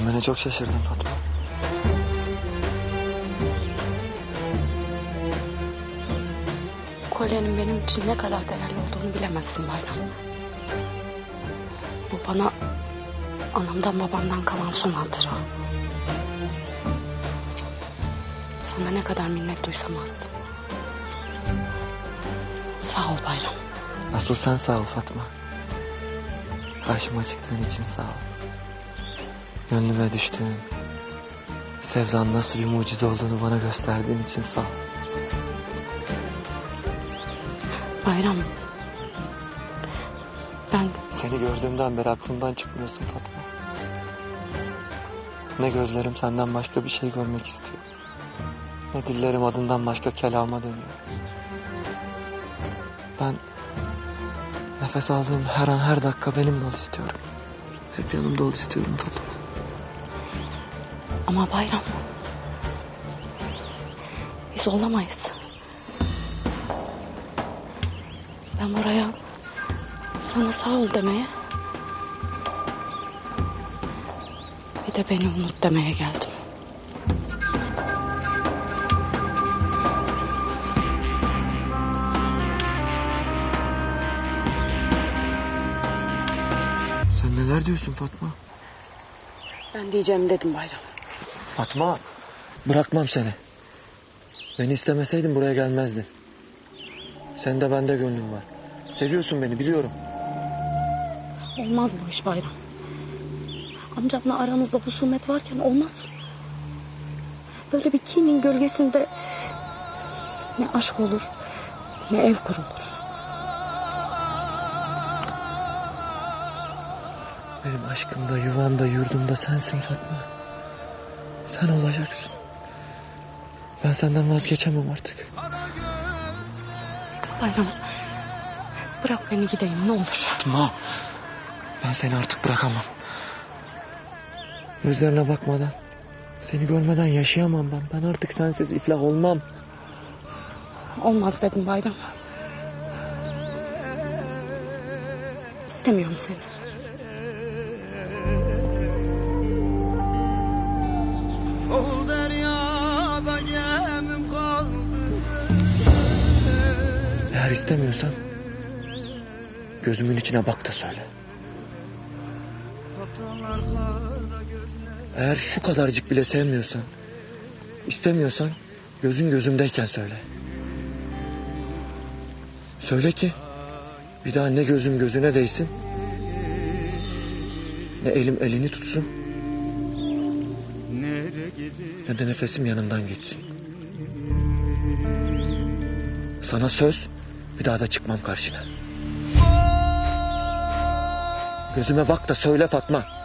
Gelmene çok şaşırdım Fatma. Kolyenin benim için ne kadar değerli olduğunu bilemezsin Bayram. Bu bana anamdan babamdan kalan son hatıra. Sana ne kadar minnet duysam az. Sağ ol Bayram. Asıl sen sağ ol Fatma. Karşıma çıktığın için sağ ol. Gönlüme düştüğün, sevdan nasıl bir mucize olduğunu bana gösterdiğin için sağ ol. Bayram. Ben Seni gördüğümden beri aklımdan çıkmıyorsun Fatma. Ne gözlerim senden başka bir şey görmek istiyor. Ne dillerim adından başka kelama dönüyor. Ben nefes aldığım her an her dakika benimle ol istiyorum. Hep yanımda ol istiyorum Fatma. Ama Bayram. Biz olamayız. Ben buraya sana sağ ol demeye bir de beni unut demeye geldim. Sen neler diyorsun Fatma? Ben diyeceğimi dedim Bayram. Fatma bırakmam seni. Beni istemeseydin buraya gelmezdin. Sen de bende gönlün var. Seviyorsun beni biliyorum. Olmaz bu iş Bayram. Amcamla aranızda husumet varken olmaz. Böyle bir kinin gölgesinde ne aşk olur ne ev kurulur. Benim aşkımda, yuvamda, yurdumda sensin Fatma. Sen olacaksın. Ben senden vazgeçemem artık. Bayram bırak beni gideyim ne olur. Fatma. Ben seni artık bırakamam. Gözlerine bakmadan, seni görmeden yaşayamam ben. Ben artık sensiz iflah olmam. Olmaz dedim Bayram. İstemiyorum seni. Eğer istemiyorsan, gözümün içine bak da söyle. Eğer şu kadarcık bile sevmiyorsan, istemiyorsan gözün gözümdeyken söyle. Söyle ki bir daha ne gözüm gözüne değsin, ne elim elini tutsun, ne de nefesim yanından geçsin. Sana söz, bir daha da çıkmam karşına. Gözüme bak da söyle Fatma.